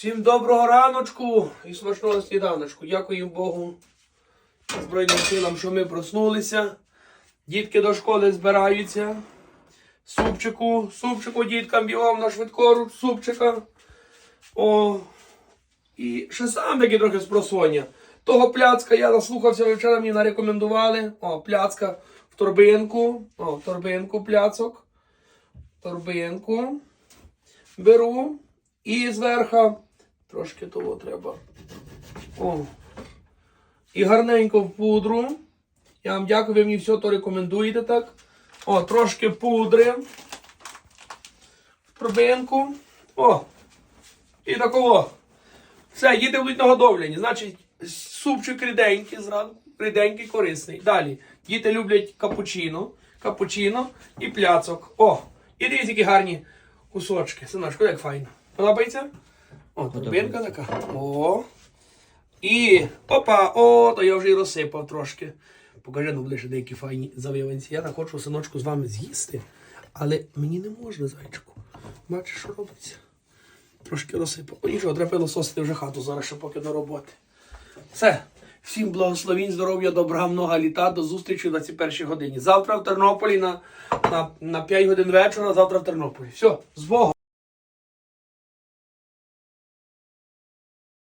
Всім доброго раночку і смачного сніданочку. Дякую Богу Збройним силам, що ми проснулися. Дітки до школи збираються. Супчику, супчику діткам бігом на швидкоруч, супчика. О, і ще сам таки трохи з просоння. Того пляцка я наслухався вчора, мені нарекомендували. О, пляцка в торбинку. О, в торбинку пляцок. Торбинку. Беру. І зверху трошки того треба. О. І гарненько в пудру. Я вам дякую, ви мені все то рекомендуєте так. О, трошки пудри. В торбинку. О. І такого. Все, діти будуть нагодовлені. Значить, супчик ріденький зранку. Ріденький, корисний. Далі. Діти люблять капучино. Капучино і пляцок. О! І дивіться, які гарні кусочки. Синочко, як файно. Подобається? О, торбинка така. О. І опа, о, то я вже і розсипав трошки. Покажи ну ближче деякі файні завиванці. Я так хочу синочку з вами з'їсти, але мені не можна, зайчику. Бачиш, що робиться? Трошки розсипав. О, нічого, треба пилососити вже хату зараз, ще поки до роботи. Все. Всім благословінь, здоров'я, добра, много літа. До зустрічі в 21 годині. Завтра в Тернополі на, на, на 5 годин вечора, завтра в Тернополі. Все, з Богом.